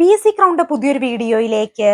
P S C crowned പുതിയൊരു വീഡിയോയിലേക്ക്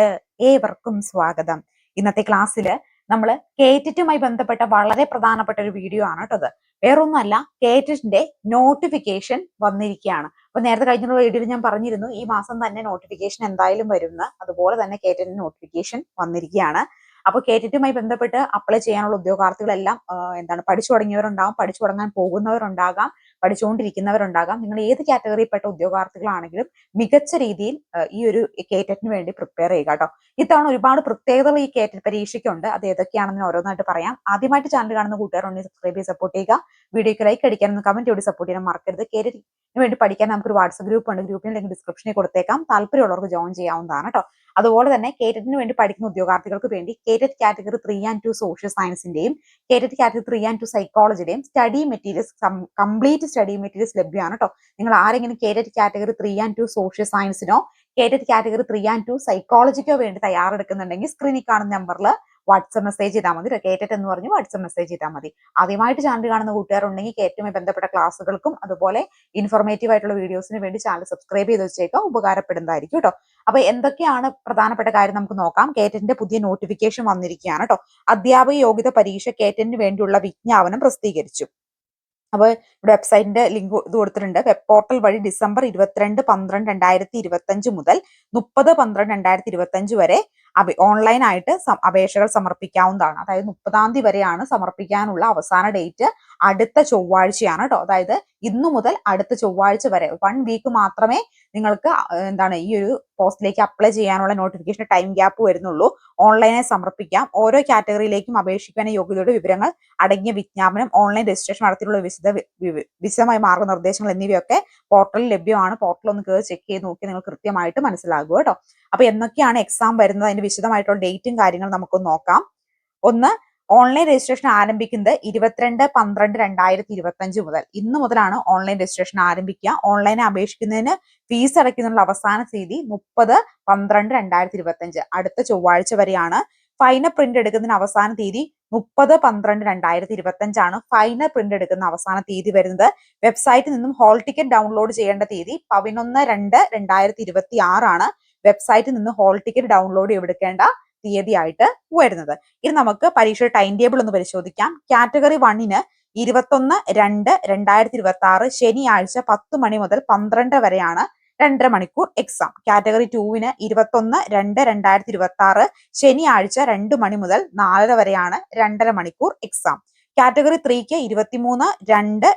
ഏവർക്കും സ്വാഗതം. ഇന്നത്തെ ക്ലാസ്സിൽ നമ്മൾ കേറ്ററ്റുമായി ബന്ധപ്പെട്ട വളരെ പ്രധാനപ്പെട്ട ഒരു വീഡിയോ ആണ് കേട്ടത് വേറൊന്നുമല്ല കേറ്ററ്റിന്റെ നോട്ടിഫിക്കേഷൻ വന്നിരിക്കുകയാണ്. അപ്പൊ നേരത്തെ കഴിഞ്ഞ വീഡിയോയിൽ ഞാൻ പറഞ്ഞിരുന്നു ഈ മാസം തന്നെ നോട്ടിഫിക്കേഷൻ എന്തായാലും വരുമെന്ന് അതുപോലെ തന്നെ കേറ്ററ്റിന്റെ നോട്ടിഫിക്കേഷൻ വന്നിരിക്കുകയാണ്. അപ്പോൾ കേറ്ററ്റുമായി ബന്ധപ്പെട്ട് അപ്ലൈ ചെയ്യാനുള്ള ഉദ്യോഗാർത്ഥികളെല്ലാം എന്താണ് പഠിച്ചു തുടങ്ങിയവരുണ്ടാകും പഠിച്ചു തുടങ്ങാൻ പോകുന്നവരുണ്ടാകാം. പഠിച്ചുകൊണ്ടിരിക്കുന്നവരുണ്ടാകാം. നിങ്ങൾ ഏത് കാറ്റഗറിയിൽപ്പെട്ട ഉദ്യോഗാർത്ഥികളാണെങ്കിലും മികച്ച രീതിയിൽ ഈ ഒരു കേറ്ററ്റിന് വേണ്ടി പ്രിപ്പയർ ചെയ്യുക കേട്ടോ. ഇത്തവണ ഒരുപാട് പ്രത്യേകതകൾ ഈ കേറ്ററ്റ് പരീക്ഷയ്ക്കുണ്ട്. അത് ഏതൊക്കെയാണെന്ന് ഓരോന്നായിട്ട് പറയാം. ആദ്യമായിട്ട് ചാനൽ കാണുന്ന കൂട്ടുകാരുണ്ടെങ്കിൽ സബ്സ്ക്രൈബ് ചെയ്ത് സപ്പോർട്ട് ചെയ്യുക. വീഡിയോക്ക് ലൈക്ക് അടിക്കാനും കമന്റ് ചെയ്ത് സപ്പോർട്ട് ചെയ്യാൻ മറക്കരുത്. കേരളത്തിന് വേണ്ടി പഠിക്കാൻ നമുക്കൊരു വാട്സ്ആപ്പ് ഗ്രൂപ്പ് ഉണ്ട്. ഗ്രൂപ്പിന് ലിങ്ക് ഡിസ്ക്രിപ്ഷനിൽ കൊടുത്തേക്കാം. താല്പര്യമുള്ളവർക്ക് ജോയിൻ ചെയ്യാവുന്നതാണ് കേട്ടോ. അതുപോലെ തന്നെ കേറ്ററ്റിന് വേണ്ടി പഠിക്കുന്ന ഉദ്യോഗാർത്ഥികൾക്ക് വേണ്ടി KTET category three and two social സയൻസിന്റെയും KTET category three and two സൈക്കോളജിയുടെയും study materials complete study materials ലഭ്യമാണ് കേട്ടോ നിങ്ങൾ ആരെങ്കിലും KTET category three and two social സയൻസിനോ KTET category three and two സൈക്കോളജിക്കോ വേണ്ടി തയ്യാറെടുക്കുന്നുണ്ടെങ്കിൽ സ്ക്രീനിൽ കാണുന്ന നമ്പറിൽ വാട്സപ്പ് മെസ്സേജ് ചെയ്താൽ മതി കേറ്ററ്റ് എന്ന് പറഞ്ഞ് വാട്സപ്പ് മെസ്സേജ് ചെയ്താൽ മതി. ആദ്യമായിട്ട് ചാനൽ കാണുന്ന കൂട്ടുകാരുണ്ടെങ്കിൽ കേറ്റുമായി ബന്ധപ്പെട്ട ക്ലാസ്സുകൾക്കും അതുപോലെ ഇൻഫോർമേറ്റീവ് ആയിട്ടുള്ള വീഡിയോസിന് വേണ്ടി ചാനൽ സബ്സ്ക്രൈബ് ചെയ്ത് വെച്ചേക്കാം ഉപകാരപ്പെടുന്നതായിരിക്കും കേട്ടോ അപ്പൊ എന്തൊക്കെയാണ് പ്രധാനപ്പെട്ട കാര്യം നമുക്ക് നോക്കാം. കേറ്ററ്റിന്റെ പുതിയ നോട്ടിഫിക്കേഷൻ വന്നിരിക്കുകയാണ് കേട്ടോ അധ്യാപക യോഗ്യത പരീക്ഷ കേറ്ററ്റിന് വേണ്ടിയുള്ള വിജ്ഞാപനം പ്രസിദ്ധീകരിച്ചു. അപ്പോൾ ഇവിടെ വെബ്സൈറ്റിന്റെ ലിങ്ക് ഇത് കൊടുത്തിട്ടുണ്ട്. വെബ് പോർട്ടൽ വഴി ഡിസംബർ ഇരുപത്തിരണ്ട് പന്ത്രണ്ട് രണ്ടായിരത്തി ഇരുപത്തഞ്ച് മുതൽ മുപ്പത് പന്ത്രണ്ട് രണ്ടായിരത്തി ഇരുപത്തഞ്ച് വരെ ആയിട്ട് അപേക്ഷകൾ സമർപ്പിക്കാവുന്നതാണ്. അതായത് മുപ്പതാം തീയതി വരെയാണ് സമർപ്പിക്കാനുള്ള അവസാന ഡേറ്റ് അടുത്ത ചൊവ്വാഴ്ചയാണ് കേട്ടോ അതായത് ഇന്നു മുതൽ അടുത്ത ചൊവ്വാഴ്ച വരെ. വൺ വീക്ക് മാത്രമേ നിങ്ങൾക്ക് എന്താണ് ഈ ഒരു പോസ്റ്റിലേക്ക് അപ്ലൈ ചെയ്യാനുള്ള നോട്ടിഫിക്കേഷൻ ടൈം ഗ്യാപ്പ് വരുന്നുള്ളൂ. ഓൺലൈനായി സമർപ്പിക്കാം. ഓരോ കാറ്റഗറിയിലേക്കും അപേക്ഷിക്കാൻ യോഗ്യതയുടെ വിവരങ്ങൾ അടങ്ങിയ വിജ്ഞാപനം ഓൺലൈൻ രജിസ്ട്രേഷൻ നടത്തിയുള്ള വിശദ വിശദമായ മാർഗനിർദ്ദേശങ്ങൾ എന്നിവയൊക്കെ പോർട്ടലിൽ ലഭ്യമാണ്. പോർട്ടൽ ഒന്ന് കയറി ചെക്ക് ചെയ്ത് നോക്കി നിങ്ങൾ കൃത്യമായിട്ട് മനസ്സിലാകും കേട്ടോ അപ്പൊ എന്നൊക്കെയാണ് എക്സാം വരുന്നത്. അതിന്റെ വിശദമായിട്ടുള്ള ഡേറ്റും കാര്യങ്ങളും നമുക്ക് നോക്കാം. ഒന്ന് ഓൺലൈൻ രജിസ്ട്രേഷൻ ആരംഭിക്കുന്നത് ഇരുപത്തിരണ്ട് പന്ത്രണ്ട് രണ്ടായിരത്തി ഇരുപത്തഞ്ച് മുതൽ. ഇന്ന് മുതലാണ് ഓൺലൈൻ രജിസ്ട്രേഷൻ ആരംഭിക്കുക. ഓൺലൈനെ അപേക്ഷിക്കുന്നതിന് ഫീസ് അടയ്ക്കുന്നതിനുള്ള അവസാന തീയതി മുപ്പത് പന്ത്രണ്ട് രണ്ടായിരത്തി ഇരുപത്തഞ്ച് അടുത്ത ചൊവ്വാഴ്ച വരെയാണ് ഫൈനൽ പ്രിന്റ് എടുക്കുന്നതിന് അവസാന തീയതി മുപ്പത് പന്ത്രണ്ട് രണ്ടായിരത്തി ഇരുപത്തഞ്ചാണ് ഫൈനൽ പ്രിന്റ് എടുക്കുന്ന അവസാന തീയതി വരുന്നത്. വെബ്സൈറ്റിൽ നിന്നും ഹോൾ ടിക്കറ്റ് ഡൗൺലോഡ് ചെയ്യേണ്ട തീയതി പതിനൊന്ന് രണ്ട് രണ്ടായിരത്തി ഇരുപത്തി ആറാണ് വെബ്സൈറ്റിൽ നിന്ന് ഹോൾ ടിക്കറ്റ് ഡൗൺലോഡ് എടുക്കേണ്ട തീയതിയായിട്ട് വരുന്നത്. ഇനി നമുക്ക് പരീക്ഷ ടൈം ടേബിൾ ഒന്ന് പരിശോധിക്കാം. കാറ്റഗറി വണ്ണിന് ഇരുപത്തൊന്ന് രണ്ട് രണ്ടായിരത്തി ഇരുപത്തി ആറ് ശനിയാഴ്ച പത്ത് മണി മുതൽ പന്ത്രണ്ട് വരെയാണ് രണ്ടര മണിക്കൂർ എക്സാം കാറ്റഗറി ടൂവിന് ഇരുപത്തൊന്ന് രണ്ട് രണ്ടായിരത്തി ഇരുപത്തി ആറ് ശനിയാഴ്ച രണ്ട് മണി മുതൽ നാലര വരെയാണ് രണ്ടര മണിക്കൂർ എക്സാം കാറ്റഗറി ത്രീക്ക് ഇരുപത്തിമൂന്ന് രണ്ട്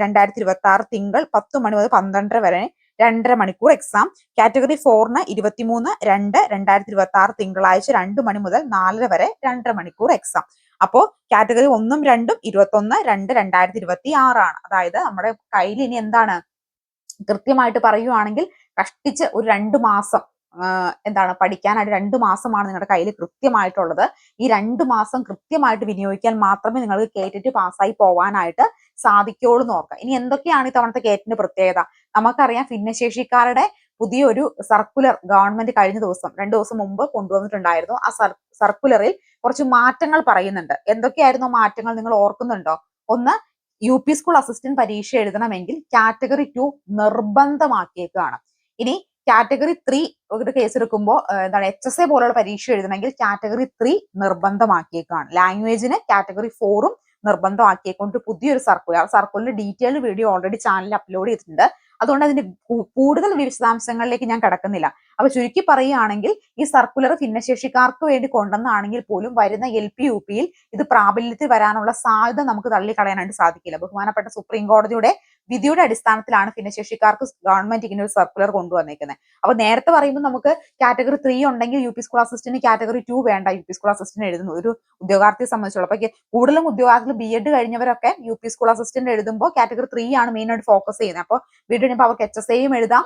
രണ്ടായിരത്തി ഇരുപത്തി ആറ് തിങ്കൾ പത്ത് മണി മുതൽ പന്ത്രണ്ടര വരെ രണ്ടര മണിക്കൂർ എക്സാം കാറ്റഗറി ഫോറിന് ഇരുപത്തിമൂന്ന് രണ്ട് രണ്ടായിരത്തി ഇരുപത്തി ആറ് തിങ്കളാഴ്ച രണ്ട് മണി മുതൽ നാലര വരെ രണ്ടര മണിക്കൂർ എക്സാം അപ്പോ കാറ്റഗറി ഒന്നും രണ്ടും ഇരുപത്തൊന്ന് രണ്ട് രണ്ടായിരത്തി ഇരുപത്തി ആറാണ് അതായത് നമ്മുടെ കയ്യിൽ ഇനി എന്താണ്? കൃത്യമായിട്ട് പറയുവാണെങ്കിൽ കഷ്ടിച്ച് ഒരു രണ്ട് മാസം എന്താണ് പഠിക്കാനായിട്ട് രണ്ട് മാസമാണ് നിങ്ങളുടെ കയ്യിൽ കൃത്യമായിട്ടുള്ളത്. ഈ രണ്ട് മാസം കൃത്യമായിട്ട് വിനിയോഗിക്കാൻ മാത്രമേ നിങ്ങൾക്ക് കേറ്റിട്ട് പാസ്സായി പോവാനായിട്ട് സാധിക്കുള്ളൂ എന്ന് ഓർക്കുക. ഇനി എന്തൊക്കെയാണ് ഇത്തവണത്തെ കേറ്റിന്റെ പ്രത്യേകത? നമുക്കറിയാം ഭിന്നശേഷിക്കാരുടെ പുതിയൊരു സർക്കുലർ ഗവൺമെന്റ് കഴിഞ്ഞ ദിവസം രണ്ടു ദിവസം മുമ്പ് കൊണ്ടുവന്നിട്ടുണ്ടായിരുന്നു. ആ സർ സർക്കുലറിൽ കുറച്ച് മാറ്റങ്ങൾ പറയുന്നുണ്ട്. എന്തൊക്കെയായിരുന്നു മാറ്റങ്ങൾ നിങ്ങൾ ഓർക്കുന്നുണ്ടോ? ഒന്ന് യു പി സ്കൂൾ അസിസ്റ്റന്റ് പരീക്ഷ എഴുതണമെങ്കിൽ കാറ്റഗറി ടു നിർബന്ധമാക്കിയേക്കാണ്. ഇനി കാറ്റഗറി ത്രീ ഒരു കേസ് എടുക്കുമ്പോൾ എന്താണ് എച്ച് എസ് എ പോലുള്ള പരീക്ഷ എഴുതണമെങ്കിൽ കാറ്റഗറി ത്രീ നിർബന്ധമാക്കിയേക്കാണ്. ലാംഗ്വേജിന് കാറ്റഗറി ഫോറും നിർബന്ധമാക്കിയേക്കൊണ്ട് പുതിയൊരു circular circular detail video already ചാനലിൽ അപ്ലോഡ് ചെയ്തിട്ടുണ്ട്. അതുകൊണ്ട് അതിന്റെ കൂടുതൽ വിശദാംശങ്ങളിലേക്ക് ഞാൻ കടക്കുന്നില്ല. അപ്പൊ ചുരുക്കി പറയുകയാണെങ്കിൽ ഈ സർക്കുലർ ഭിന്നശേഷിക്കാർക്ക് വേണ്ടി കൊണ്ടുവന്നാണെങ്കിൽ പോലും വരുന്ന എൽ പി യു പിയിൽ ഇത് പ്രാബല്യത്തിൽ വരാനുള്ള സാധ്യത നമുക്ക് തള്ളിക്കളയാനായിട്ട് സാധിക്കില്ല. ബഹുമാനപ്പെട്ട സുപ്രീം കോടതിയുടെ വിധിയുടെ അടിസ്ഥാനത്തിലാണ് ഭിന്നശേഷിക്കാർക്ക് ഗവൺമെന്റ് ഇങ്ങനെ ഒരു സർക്കുലർ കൊണ്ടുവന്നേക്കുന്നത് അപ്പൊ നേരത്തെ പറയുമ്പോൾ നമുക്ക് കാറ്റഗറി ത്രീ ഉണ്ടെങ്കിൽ U P school assistant category two വേണ്ട യു പി സ്കൂൾ അസിസ്റ്റന്റ് എഴുതുന്നു. ഒരു ഉദ്യോഗാർത്ഥിയെ സംബന്ധിച്ചുള്ള അപ്പൊ കൂടുതലും ഉദ്യോഗാർത്ഥികൾ ബി എഡ് കഴിഞ്ഞവരൊക്കെ യു പി സ്കൂൾ അസിസ്റ്റന്റ് എഴുതുമ്പോൾ കാറ്റഗറി ത്രീ ആണ് മെയിൻ ആയിട്ട് ഫോക്കസ് ചെയ്യുന്നത്. അപ്പോൾ വീണ്ടും കഴിയുമ്പോൾ അവർക്ക് എച്ച് എസ് എയും എഴുതാം.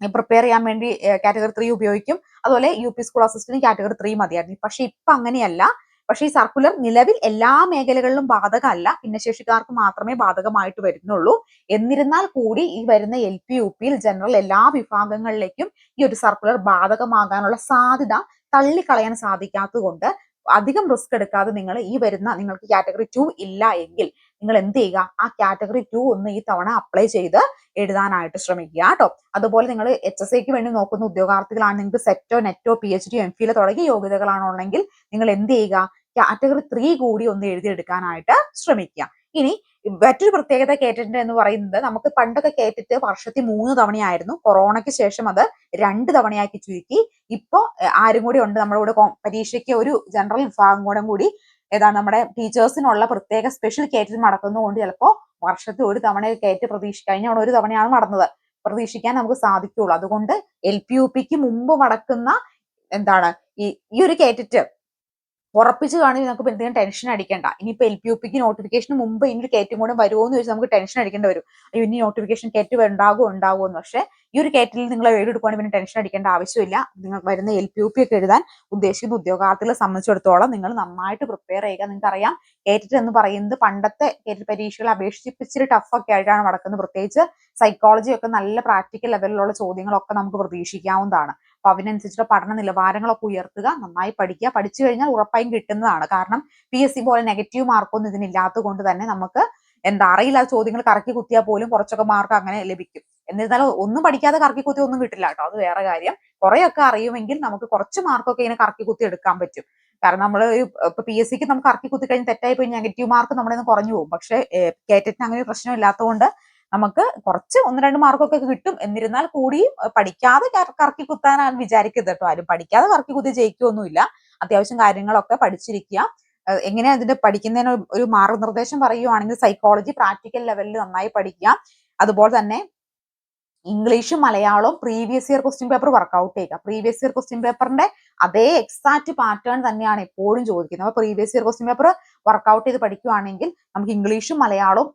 പ്രിപ്പയർ ചെയ്യാൻ വേണ്ടി കാറ്റഗറി ത്രീ ഉപയോഗിക്കും. അതുപോലെ U P school assistant category three മതിയായിരുന്നു. പക്ഷെ ഇപ്പൊ അങ്ങനെയല്ല പക്ഷേ ഈ സർക്കുലർ നിലവിൽ എല്ലാ മേഖലകളിലും ബാധകമല്ല. ഭിന്നശേഷിക്കാർക്ക് മാത്രമേ ബാധകമായിട്ട് വരുന്നുള്ളൂ. എന്നിരുന്നാൽ കൂടി ഈ വരുന്ന എൽ പി യു പിയിൽ ജനറൽ എല്ലാ വിഭാഗങ്ങളിലേക്കും ഈ ഒരു സർക്കുലർ ബാധകമാകാനുള്ള സാധ്യത തള്ളിക്കളയാൻ സാധിക്കാത്തത് കൊണ്ട് അധികം റിസ്ക് എടുക്കാതെ നിങ്ങൾ ഈ വരുന്ന നിങ്ങൾക്ക് കാറ്റഗറി ടു ഇല്ല എങ്കിൽ നിങ്ങൾ എന്ത് ചെയ്യുക? ആ കാറ്റഗറി ടു ഒന്ന് ഈ തവണ അപ്ലൈ ചെയ്ത് എഴുതാനായിട്ട് ശ്രമിക്കുക. കേട്ടോ. അതുപോലെ നിങ്ങൾ എച്ച് എസ് ഐക്ക് വേണ്ടി നോക്കുന്ന ഉദ്യോഗാർത്ഥികളാണ്. നിങ്ങൾക്ക് സെറ്റോ നെറ്റോ P H D M Phil തുടങ്ങിയ യോഗ്യതകളാണുള്ളെങ്കിൽ നിങ്ങൾ എന്ത് ചെയ്യുക? കാറ്റഗറി ത്രീ കൂടി ഒന്ന് എഴുതിയെടുക്കാനായിട്ട് ശ്രമിക്കുക. ഇനി മറ്റൊരു പ്രത്യേകത കേട്ടിട്ടുണ്ട് എന്ന് പറയുന്നത് നമുക്ക് പണ്ടൊക്കെ കേട്ടിട്ട് വർഷത്തിൽ മൂന്ന് തവണയായിരുന്നു. കൊറോണയ്ക്ക് ശേഷം അത് രണ്ട് തവണയാക്കി ചുരുക്കി. ഇപ്പോൾ ആരും കൂടി ഉണ്ട്. നമ്മുടെ കൂടെ പരീക്ഷയ്ക്ക് ഒരു ജനറൽ വിഭാഗം കൂടെ കൂടി ഏതാ നമ്മുടെ ടീച്ചേഴ്സിനുള്ള പ്രത്യേക സ്പെഷ്യൽ കേറ്ററ്റ് നടക്കുന്നതുകൊണ്ട് ചിലപ്പോ വർഷത്തിൽ ഒരു തവണ കയറ്റ് പ്രതീക്ഷ കഴിഞ്ഞ ഒരു തവണയാണ് നടന്നത്. പ്രതീക്ഷിക്കാൻ നമുക്ക് സാധിക്കുള്ളൂ അതുകൊണ്ട് എൽ പി യു പിക്ക് മുമ്പ് നടക്കുന്ന എന്താണ്? ഈ ഈ ഒരു കേറ്ററ്റ് ഉറപ്പിച്ച് കാണുമ്പോൾ നമുക്ക് എന്തെങ്കിലും ടെൻഷൻ അടിക്കേണ്ട. ഇനിയിപ്പോൾ എൽ പി യു പിക്ക് നോട്ടിഫിക്കേഷന് മുമ്പ് ഇനി കയറ്റും കൂടെ വരുമോ എന്ന് ചോദിച്ചാൽ നമുക്ക് ടെൻഷൻ അടിക്കേണ്ടി വരും. അയ്യോ ഇനി നോട്ടിഫിക്കേഷൻ കയറ്റ് ഉണ്ടാകുമോ ഉണ്ടാകുമോ എന്ന് പക്ഷേ ഈ ഒരു കയറ്റിൽ നിങ്ങൾ എഴുതിയെടുക്കുകയാണെങ്കിൽ പിന്നെ ടെൻഷൻ അടിക്കേണ്ട ആവശ്യമില്ല. നിങ്ങൾ വരുന്ന എൽ പി യു പി ഒക്കെ എഴുതാൻ ഉദ്ദേശിക്കുന്ന ഉദ്യോഗാർത്ഥികളെ സംബന്ധിച്ചിടത്തോളം നിങ്ങൾ നന്നായിട്ട് പ്രിപ്പയർ ചെയ്യുക. നിങ്ങൾക്ക് അറിയാം കേറ്റിട്ട് എന്ന് പറയുന്നത് പണ്ടത്തെ കയറ്റി പരീക്ഷകളെ അപേക്ഷിച്ച് ഇച്ചിരി ടഫ് ഒക്കെ ആയിട്ടാണ് നടക്കുന്നത്. പ്രത്യേകിച്ച് സൈക്കോളജി ഒക്കെ നല്ല പ്രാക്ടിക്കൽ ലെവലിലുള്ള ചോദ്യങ്ങളൊക്കെ നമുക്ക് പ്രതീക്ഷിക്കാവുന്നതാണ്. അപ്പൊ അതിനനുസരിച്ചുള്ള പഠന നിലവാരങ്ങളൊക്കെ ഉയർത്തുക നന്നായി പഠിക്കുക. പഠിച്ചു കഴിഞ്ഞാൽ ഉറപ്പായും കിട്ടുന്നതാണ്. കാരണം പി എസ് സി പോലെ നെഗറ്റീവ് മാർക്കൊന്നും ഇതിനില്ലാത്തത് കൊണ്ട് തന്നെ നമുക്ക് എന്താ അറിയില്ലാത്ത ചോദ്യങ്ങൾ കറക്കി കുത്തിയാൽ പോലും കുറച്ചൊക്കെ മാർക്ക് അങ്ങനെ ലഭിക്കും. എന്നിരുന്നാലും ഒന്നും പഠിക്കാതെ കറക്കി കുത്തി ഒന്നും കിട്ടില്ല കേട്ടോ. അത് വേറെ കാര്യം. കുറെയൊക്കെ അറിയുമെങ്കിൽ നമുക്ക് കുറച്ച് മാർക്കൊക്കെ ഇങ്ങനെ കറക്കി കുത്തി എടുക്കാൻ പറ്റും. കാരണം നമ്മൾ ഇപ്പൊ പി എസ് സിക്ക് നമുക്ക് കറക്കി കുത്തി കഴിഞ്ഞ് തെറ്റായി പോയി നെഗറ്റീവ് മാർക്ക് നമ്മുടെ കുറഞ്ഞു പോകും. പക്ഷേ കേറ്ററ്റിന് അങ്ങനെ പ്രശ്നം ഇല്ലാത്തതുകൊണ്ട് നമുക്ക് കുറച്ച് ഒന്ന് രണ്ട് മാർക്കൊക്കെ കിട്ടും. എന്നിരുന്നാൽ കൂടിയും പഠിക്കാതെ കറക്കി കുത്താനാണ് വിചാരിക്കരുത് കേട്ടോ. ആരും പഠിക്കാതെ കറക്കി കുത്തി ജയിക്കുകയൊന്നുമില്ല അത്യാവശ്യം കാര്യങ്ങളൊക്കെ പഠിച്ചിരിക്കുക. എങ്ങനെ അതിന്റെ പഠിക്കുന്നതിന് ഒരു മാർഗനിർദ്ദേശം പറയുകയാണെങ്കിൽ സൈക്കോളജി പ്രാക്ടിക്കൽ ലെവലിൽ നന്നായി പഠിക്കുക. അതുപോലെ തന്നെ ഇംഗ്ലീഷും മലയാളവും previous year question paper work out ചെയ്യുക. പ്രീവിയസ് ഇയർ ക്വസ്റ്റ്യൻ പേപ്പറിന്റെ അതേ എക്സാക്ട് പാറ്റേൺ തന്നെയാണ് എപ്പോഴും ചോദിക്കുന്നത്. അപ്പൊ previous year question paper work out ചെയ്ത് പഠിക്കുവാണെങ്കിൽ നമുക്ക് ഇംഗ്ലീഷും മലയാളവും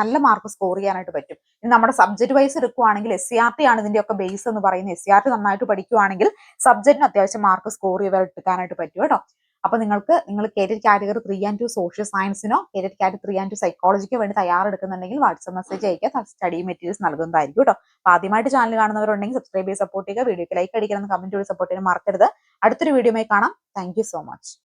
നല്ല മാർക്ക് സ്കോർ ചെയ്യാനായിട്ട് പറ്റും. ഇനി നമ്മുടെ സബ്ജക്ട് വൈസ് എടുക്കുവാണെങ്കിൽ എസ് സി ആർ ടി ആണ് ഇതിന്റെ ഒക്കെ ബേസ് എന്ന് പറയുന്നത്. എസ് സി ആർ ടി നന്നായിട്ട് പഠിക്കുവാണെങ്കിൽ സബ്ജക്റ്റിന് അത്യാവശ്യം മാർക്ക് സ്കോർ ചെയ്ത് എടുക്കാനായിട്ട് പറ്റും കേട്ടോ. അപ്പൊ നിങ്ങൾക്ക് നിങ്ങൾ KTET category three and two social സയൻസിനോ KTET category three and two സൈക്കോളജിക്കോ വേണ്ടി തയ്യാറെടുക്കുന്നുണ്ടെങ്കിൽ വാട്സ്ആപ്പ് മെസ്സേജ് അയക്കുക സ്റ്റഡി മെറ്റീരിയൽസ് നൽകുന്നതായിരിക്കും കേട്ടോ അപ്പൊ ആദ്യമായിട്ട് ചാനൽ കാണുന്നവരുണ്ടെങ്കിൽ സബ്സ്ക്രൈബ് ചെയ്ത് സപ്പോർട്ട് ചെയ്യുക. വീഡിയോക്ക് ലൈക്ക് അടിക്കണം കമന്റ് ചെയ്ത് സപ്പോർട്ട് ചെയ്യാൻ മറക്കരുത്. അടുത്തൊരു വീഡിയോയുമായി കാണാം. Thank so much